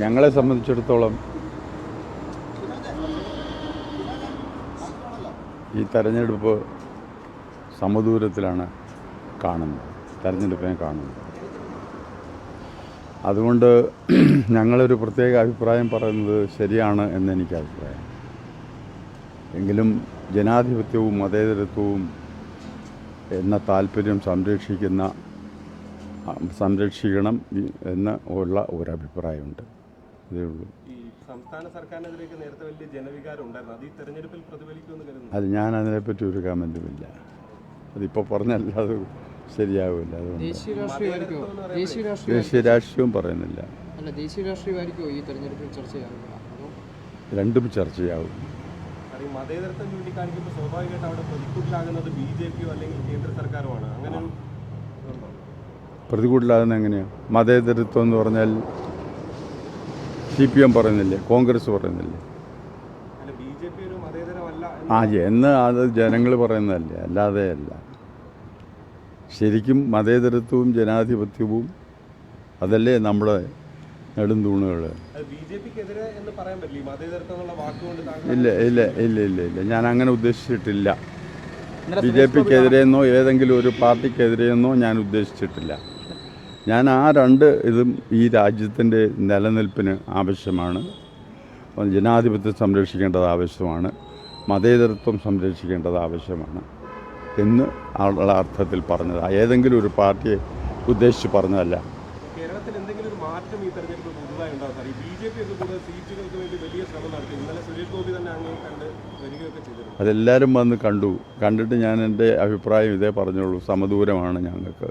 ഞങ്ങളെ സംബന്ധിച്ചിടത്തോളം ഈ തെരഞ്ഞെടുപ്പ് സമദൂരത്തിലാണ് കാണുന്നത്. തെരഞ്ഞെടുപ്പിനെ കാണുന്നത്. അതുകൊണ്ട് ഞങ്ങളൊരു പ്രത്യേക അഭിപ്രായം പറയുന്നത് ശരിയാണ് എന്നെനിക്ക് അഭിപ്രായം. എങ്കിലും ജനാധിപത്യവും മതേതരത്വവും എന്ന താല്പര്യം സംരക്ഷിക്കുന്ന സംരക്ഷിക്കണം എന്ന് ഉള്ള ഒരഭിപ്രായമുണ്ട്. ഇതേ ഉള്ളൂ. ഈ സംസ്ഥാന നേരത്തെ വലിയ ജനവികാരം ഉണ്ടായിരുന്നു അത് ഈ തെരഞ്ഞെടുപ്പിൽ പ്രതിഫലിക്കുമെന്ന് കരുതുന്നു. അത് ഞാൻ അതിനെപ്പറ്റി ഒരു കമന്റുമില്ല അതിപ്പോൾ പറഞ്ഞല്ല അത് ശരിയാവില്ല. അതുകൊണ്ട് ദേശീയ രാഷ്ട്രീയവും പറയുന്നില്ല. രണ്ടും ചർച്ചയാവും. മതേതരത്വം ചൂണ്ടിക്കാണിക്കുമ്പോൾ സ്വാഭാവികമായിട്ട് അവിടെ പ്രതിക്കൂട്ടിലാകുന്നത് ബി ജെ പിയോ അല്ലെങ്കിൽ കേന്ദ്ര ഇതുണ്ടോ പ്രതികൂട്ടിലാകുന്ന എങ്ങനെയാണ് മതേതരത്വം എന്ന് പറഞ്ഞാൽ സി പി എം പറയുന്നില്ലേ? കോൺഗ്രസ് പറയുന്നില്ലേ? ആ എന്ന് അത് ജനങ്ങൾ പറയുന്നതല്ലേ? അല്ലാതെ അല്ല. ശരിക്കും മതേതരത്വവും ജനാധിപത്യവും അതല്ലേ നമ്മുടെ നെടും തൂണുകൾ ഇല്ല ഇല്ല ഇല്ല ഇല്ല ഇല്ല. ഞാൻ അങ്ങനെ ഉദ്ദേശിച്ചിട്ടില്ല. ബി ജെ പിക്കെതിരെയെന്നോ ഏതെങ്കിലും ഒരു പാർട്ടിക്കെതിരെയെന്നോ ഞാൻ ഉദ്ദേശിച്ചിട്ടില്ല. ഞാൻ ആ രണ്ട് ഇതും ഈ രാജ്യത്തിന്റെ നിലനിൽപ്പിന് ആവശ്യമാണ്. ജനാധിപത്യം സംരക്ഷിക്കേണ്ടത് ആവശ്യമാണ്. മതേതരത്വം സംരക്ഷിക്കേണ്ടത് ആവശ്യമാണ്. എന്ന് ഉള്ള അർത്ഥത്തിൽ പറഞ്ഞത്. ഏതെങ്കിലും ഒരു പാർട്ടിയെ ഉദ്ദേശിച്ച് പറഞ്ഞതല്ല. കേരളത്തിൽ എന്തെങ്കിലും ഒരു മാറ്റം ഈ തെരഞ്ഞെടുപ്പ് പുതുതായി ഉണ്ടാവും സാർ ഈ ബി ജെ പി ഒക്കെ കൂടുതൽ സീറ്റുകൾക്ക് വേണ്ടി വലിയ ശ്രമം നടത്തി. ഇന്നലെ സുരേഷ് ഗോപി തന്നെ അങ്ങനെ കണ്ട് വരികയൊക്കെ ചെയ്തിരുന്നു. അതെല്ലാവരും വന്ന് കണ്ടു. കണ്ടിട്ട് ഞാൻ എന്റെ അഭിപ്രായം ഇതേ പറഞ്ഞുള്ളൂ സമദൂരമാണ് ഞങ്ങൾക്ക്.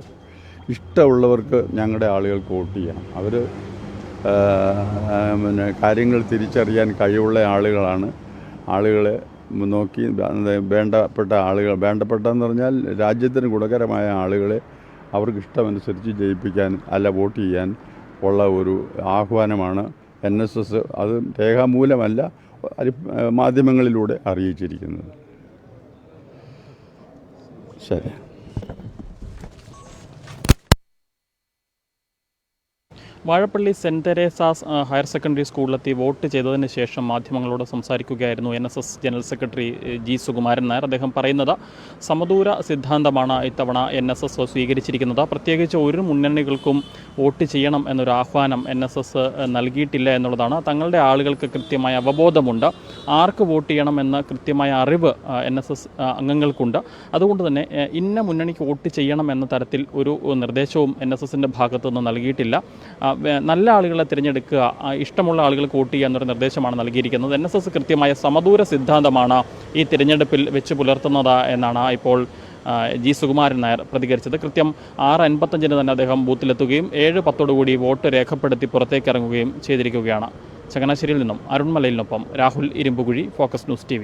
ഇഷ്ടമുള്ളവർക്ക് ഞങ്ങളുടെ ആളുകൾക്ക് വോട്ട് ചെയ്യണം. അവർ പിന്നെ കാര്യങ്ങൾ തിരിച്ചറിയാൻ കഴിവുള്ള ആളുകളാണ്. ആളുകളെ നോക്കി വേണ്ടപ്പെട്ട ആളുകൾ വേണ്ടപ്പെട്ടെന്ന് പറഞ്ഞാൽ രാജ്യത്തിന് ഗുണകരമായ ആളുകളെ അവർക്ക് ഇഷ്ടമനുസരിച്ച് ജയിപ്പിക്കാൻ അല്ല വോട്ട് ചെയ്യാൻ ഉള്ള ഒരു ആഹ്വാനമാണ് എൻ എസ് എസ്. അത് രേഖാമൂലമല്ല മാധ്യമങ്ങളിലൂടെ അറിയിച്ചിരിക്കുന്നത്. ശരി. Vazhappally saint Teresa's higher secondary സ്കൂളിലെത്തി vote ചെയ്തതിന് ശേഷം മാധ്യമങ്ങളോട് സംസാരിക്കുകയായിരുന്നു N S S general secretary G Sukumaran Nair. അദ്ദേഹം പറയുന്നത് സമദൂര സിദ്ധാന്തമാണ് ഇത്തവണ എൻ എസ് എസ് സ്വീകരിച്ചിരിക്കുന്നത്. പ്രത്യേകിച്ച് ഒരു മുന്നണികൾക്കും വോട്ട് ചെയ്യണം എന്നൊരു ആഹ്വാനം എൻ എസ് എസ് നൽകിയിട്ടില്ല എന്നുള്ളതാണ്. തങ്ങളുടെ ആളുകൾക്ക് കൃത്യമായ അവബോധമുണ്ട്. ആർക്ക് വോട്ട് ചെയ്യണം എന്ന കൃത്യമായ അറിവ് എൻ എസ് എസ് അംഗങ്ങൾക്കുണ്ട്. അതുകൊണ്ട് തന്നെ ഇന്ന മുന്നണിക്ക് വോട്ട് ചെയ്യണം എന്ന തരത്തിൽ ഒരു നിർദ്ദേശവും എൻ എസ് എസിന്റെ ഭാഗത്തുനിന്ന് നൽകിയിട്ടില്ല. നല്ല ആളുകളെ തിരഞ്ഞെടുക്കുക ഇഷ്ടമുള്ള ആളുകളെ വോട്ട് ചെയ്യുക എന്നൊരു നിർദ്ദേശമാണ് നൽകിയിരിക്കുന്നത്. എൻ എസ് എസ് കൃത്യമായ സമദൂര സിദ്ധാന്തമാണ് ഈ തിരഞ്ഞെടുപ്പിൽ വെച്ച് പുലർത്തുന്നത് എന്നാണ് ഇപ്പോൾ ജി സുകുമാരൻ നായർ പ്രതികരിച്ചത്. കൃത്യം ആറ് അൻപത്തഞ്ചിന് തന്നെ അദ്ദേഹം ബൂത്തിലെത്തുകയും ഏഴ് പത്തോടുകൂടി വോട്ട് രേഖപ്പെടുത്തി പുറത്തേക്ക് ഇറങ്ങുകയും ചെയ്തിരിക്കുകയാണ്. ചങ്ങനാശ്ശേരിയിൽ നിന്നും അരുൺമലയിലിനൊപ്പം Rahul Irumbukuzhi focus news T